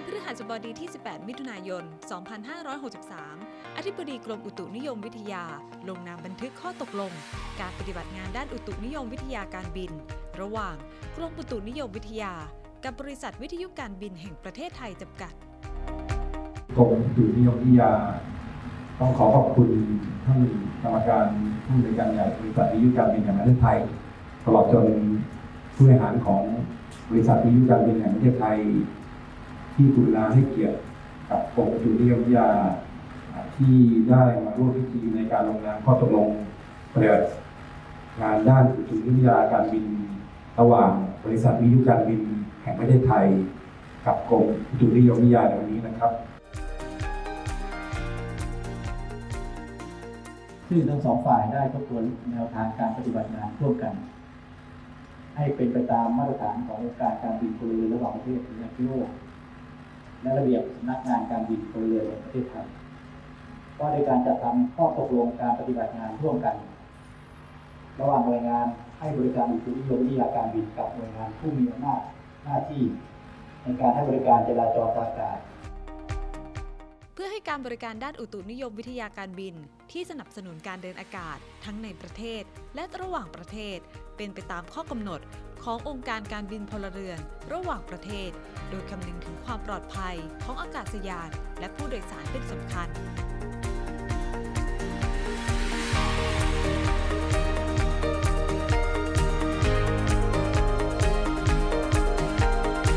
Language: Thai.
วันพฤหัสบดีที่ 18 มิถุนายน 2563 อธิบดีกรมอุตุนิยมวิทยา ลงนามบันทึกข้อตกลง การปฏิบัติงานด้านอุตุนิยมวิทยาการบิน ระหว่างกรมอุตุนิยมวิทยา กับบริษัทวิทยุการบินแห่งประเทศไทยจำกัดกรมอุตุนิยมวิทยา ต้องขอขอบคุณท่านกรรมการผู้บริการใหญ่บริษัทวิทยุการบินแห่งประเทศไทย ตลอดจนผู้บริหารของบริษัทวิทยุการบินแห่งประเทศไทย ที่กรุณาให้เกียรติกับกรมอุตุนิยมวิทยาที่ได้มาร่วมพิธีในการลงนามข้อตกลงปฏิบัติงานด้านอุตุนิยมวิทยาการบินระหว่างบริษัทวิทยุการบินแห่งประเทศไทย กับกรมอุตุนิยมวิทยาในวันนี้นะครับซึ่งทั้งสองฝ่ายได้ทบทวนแนวทางการปฏิบัติงานร่วมกัน ให้เป็นไปตามมาตรฐานขององค์การการบินพลเรือนระหว่างประเทศหรือ ICAO และระเบียบสำนักงานการบินพลเรือนแห่งประเทศไทยก็ในการจัดทำข้อตกลงการปฏิบัติงานร่วมกัน ระหว่างหน่วยงานให้บริการอุตุนิยมวิทยาการบินกับหน่วยงานผู้มีอำนาจหน้าที่ ในการให้บริการจราจรทางอากาศ พื่อให้การบริการด้านอุตุนิยมวิทยาการบิน ที่สนับสนุนการเดินอากาศ ทั้งในประเทศ และระหว่างประเทศ เป็นไปตามข้อกำหนด ขององค์การการบินพลเรือน ระหว่างประเทศ โดยคำนึงถึงความปลอดภัยของอากาศยาน และผู้โดยสารเป็นสำคัญ